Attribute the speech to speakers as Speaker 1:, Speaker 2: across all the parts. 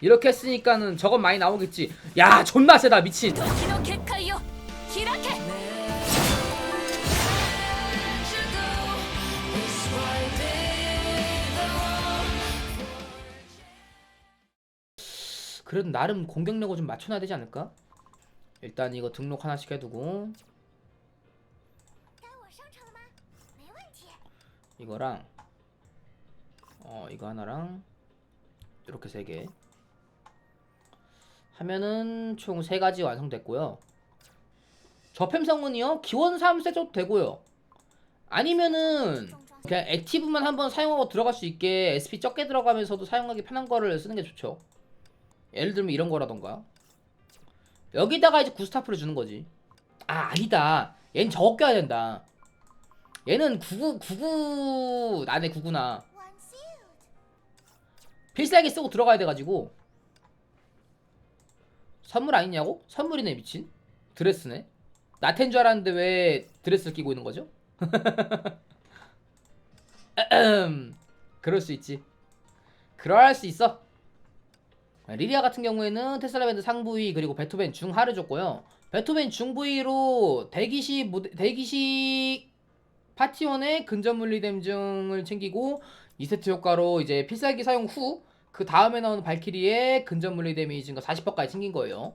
Speaker 1: 이렇게 했으니까는 저건 많이 나오겠지. 야 존나 세다 미친. 그래도 나름 공격력을 좀 맞춰놔야 되지 않을까? 일단 이거 등록 하나씩 해두고. 이거랑 어 이거 하나랑 이렇게 세개. 하면은 총 세 가지 완성됐고요. 저팸 성은이요 기원 3세 줘도 되고요. 아니면은 그냥 액티브만 한번 사용하고 들어갈 수 있게 SP 적게 들어가면서도 사용하기 편한 거를 쓰는 게 좋죠. 예를 들면 이런 거라던가 여기다가 이제 구스타프를 주는 거지. 아 아니다. 얘는 저거 껴야 된다. 얘는 99 99 나네 99나
Speaker 2: One shield.
Speaker 1: 필살기 쓰고 들어가야 돼가지고 선물 아니냐고? 선물이네 미친. 드레스네. 나텐 줄 알았는데 왜 드레스를 끼고 있는 거죠? 그럴 수 있지. 그럴 수 있어. 리리아 같은 경우에는 테슬라밴드 상부위 그리고 베토벤 중하를 줬고요. 베토벤 중부위로 대기시 대기시 파티원의 근접 물리 댐증을 챙기고 2세트 효과로 이제 필살기 사용 후 그 다음에 나오는 발키리의 근접 물리 데미지 증가 40%까지 챙긴 거예요.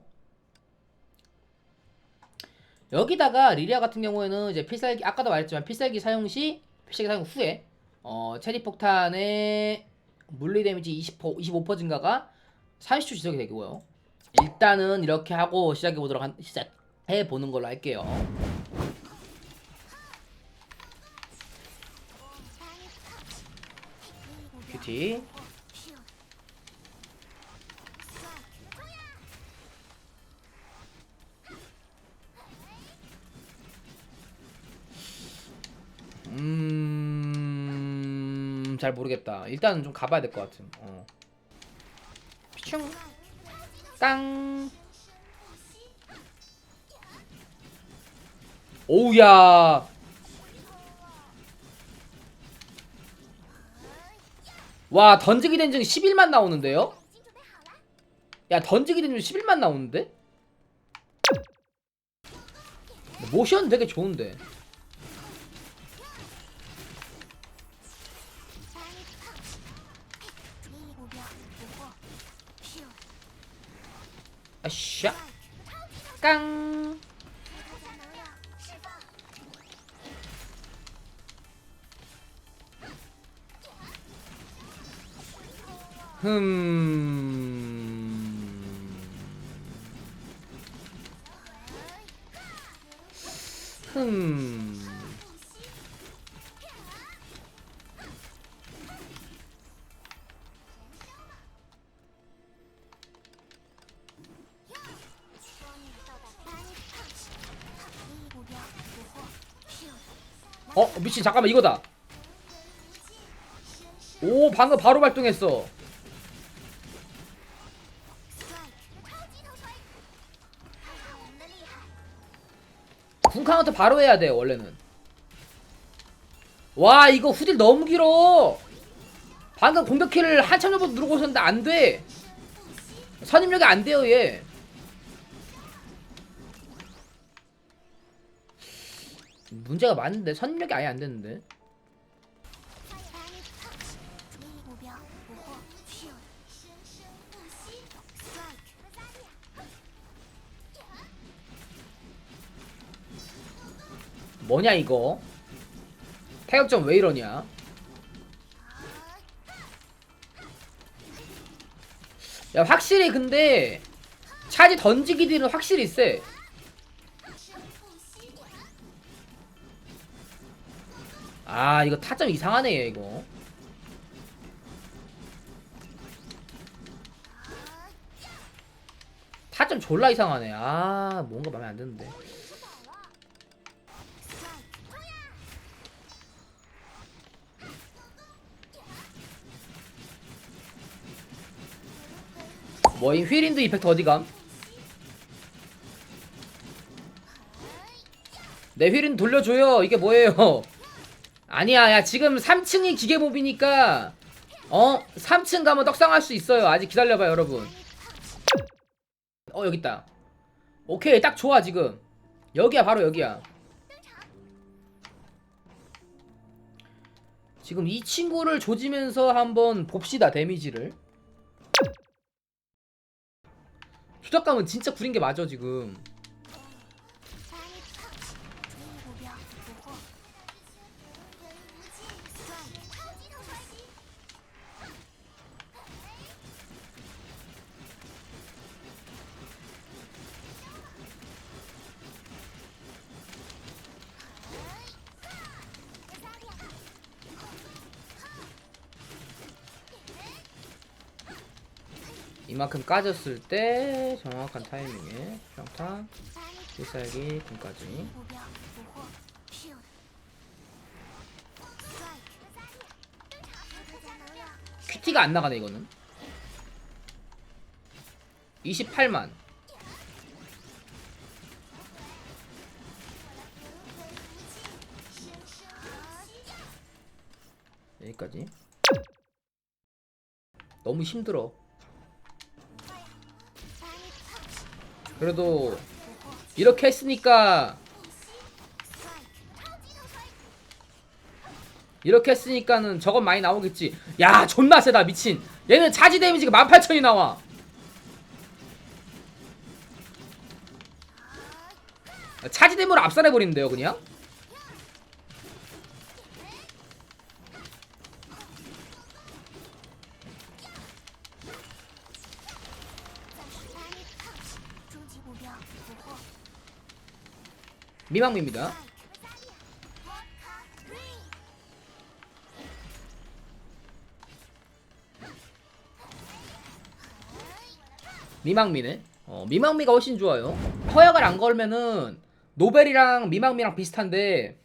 Speaker 1: 여기다가 리리아 같은 경우에는 이제 필살기 아까도 말했지만 필살기 사용 시 필살기 사용 후에 어 체리 폭탄의 물리 데미지 20% 25% 증가가 30초 지속이 되고요. 일단은 이렇게 하고 시작해 보도록 한, 시작해 보는 걸로 할게요. 큐티 음... 잘 모르겠다. 일단은 좀 가봐야 될 것 같은. 어. 피충. 땅. 오우야. 와 던지기 된증 11만 나오는데요? 야 던지기 된증 11만 나오는데? 모션 되게 좋은데 깡.
Speaker 2: 大家
Speaker 1: 어 미친 잠깐만 이거다. 오 방금 바로 발동했어. 궁 카운터 바로 해야 돼 원래는. 와 이거 후딜 너무 길어. 방금 공격키를 한참 전부터 누르고 있었는데 안돼. 선임력이 안돼요 얘. 문제가 많은데? 선력이 아예 안 되는데. 뭐냐 이거? 타격점 왜 이러냐? 야 확실히 근데 차지 던지기 딜은 확실히 세. 아 이거 타점 이상하네 얘 이거. 타점 졸라 이상하네. 아 뭔가 마음에 안 드는데. 뭐임 휠인드 이펙트 어디감? 내 휠인 돌려줘요 이게 뭐예요 아니야 야 지금 3층이 기계몹이니까 어? 3층 가면 떡상할 수 있어요. 아직 기다려봐요 여러분. 어 여기 있다. 오케이 딱 좋아 지금. 여기야 바로 여기야. 지금 이 친구를 조지면서 한번 봅시다 데미지를. 주작감은 진짜 구린 게 맞아 지금 이만큼 까졌을 때 정확한 타이밍에 평타 필살기 군까지. 큐티가 안 나가네 이거는. 28만. 여기까지. 너무 힘들어. 그래도 이렇게 했으니까 이렇게 했으니까는 저건 많이 나오겠지. 야 존나 세다 미친. 얘는 차지 데미지가 18,000이 나와. 차지 데미지를 압살해버리는데요 그냥? 미망미입니다. 미망미네. 어, 미망미가 훨씬 좋아요. 허약을 안 걸면은 노벨이랑 미망미랑 비슷한데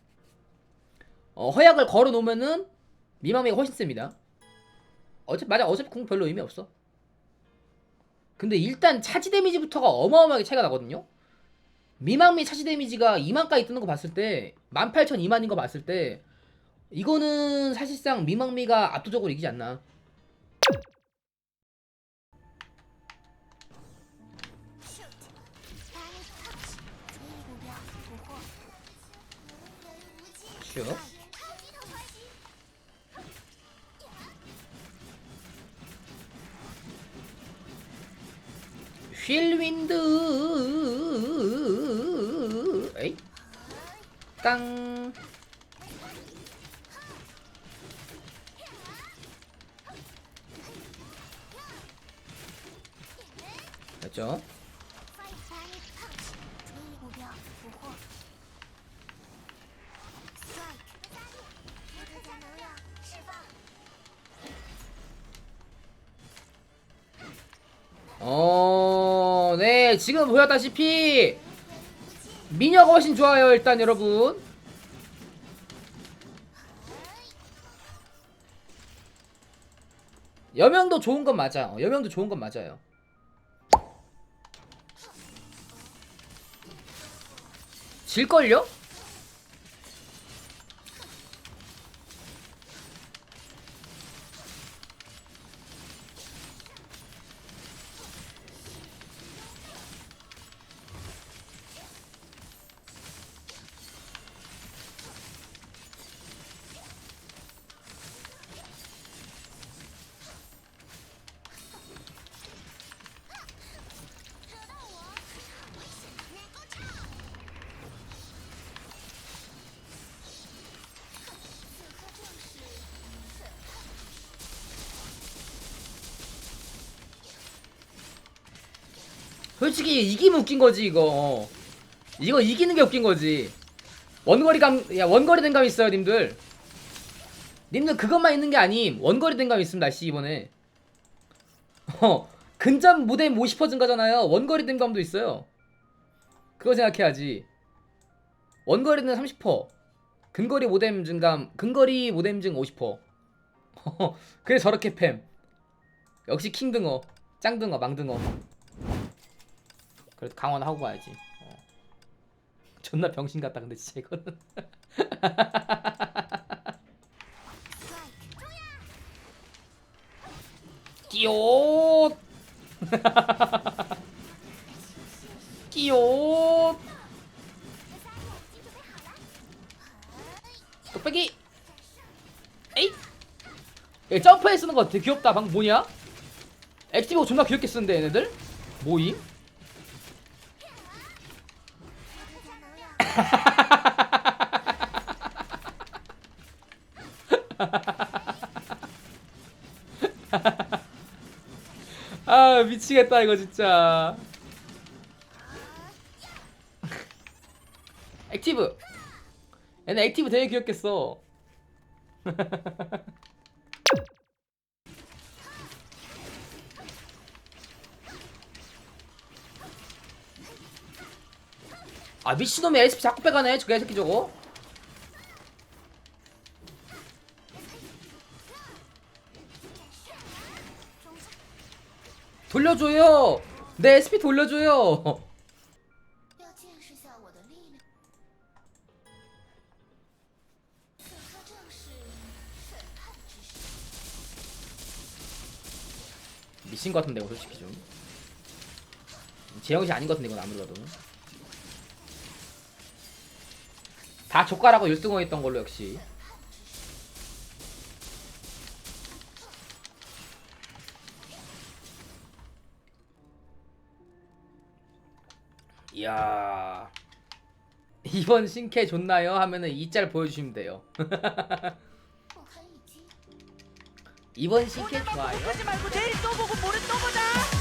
Speaker 1: 어, 허약을 걸어 놓으면은 미망미가 훨씬 셉니다. 어차피 맞아 어차피 궁 별로 의미 없어. 근데 일단 차지 데미지부터가 어마어마하게 차이가 나거든요 미망미 차지 데미지가 2만까지 뜨는 거 봤을 때 18,000, 2만인 거 봤을 때 이거는 사실상 미망미가 압도적으로 이기지 않나? 슈 휠윈드. 땅. 됐죠? 어, 네, 지금 보였다시피 미녀가 훨씬 좋아요, 일단 여러분. 여명도 좋은 건 맞아. 어, 여명도 좋은 건 맞아요. 질걸요? 솔직히 이기면 웃긴 거지 이거. 이거 이기는 게 웃긴 거지. 원거리 감, 야 원거리 댕감 있어요, 님들. 님들 그것만 있는 게 아님. 원거리 댕감 있습니다, 씨 이번에. 어, 근접 무대 50% 증가잖아요. 원거리 댕감도 있어요. 그거 생각해야지. 원거리는 30%. 근거리 모뎀 증감, 근거리 모뎀 증 50%. 그래 저렇게 팸. 역시 킹등어, 짱등어, 망등어. 그래도 강화하고 가야지. 어. 존나 병신 같다 근데 진짜 이거는. 끼옷 끼옷 뚝배기. 에이 얘 점프해 쓰는 거 되게 귀엽다. 방금 뭐냐? 액티브 존나 귀엽게 쓰는데 얘네들? 뭐임 아 미치겠다 이거 진짜. 액티브. 얘네 액티브 되게 귀엽게 써 아 미친놈이 SP 자꾸 빼가네 저 개 새끼 저거 돌려줘요. 내 SP 돌려줘요. 미친 것 같은데 이거 솔직히 좀. 제형이 아닌 것 같은데 이건 아무리 봐도. 다 조카라고 1등어 했던 걸로 역시. 이야 이번 신캐 좋나요? 하면은 이 짤 보여주시면 돼요
Speaker 2: 어,
Speaker 1: 이번 신캐 뭐, 뭐 좋아요?
Speaker 3: 말고 내일 또 보고 모레 또 보자.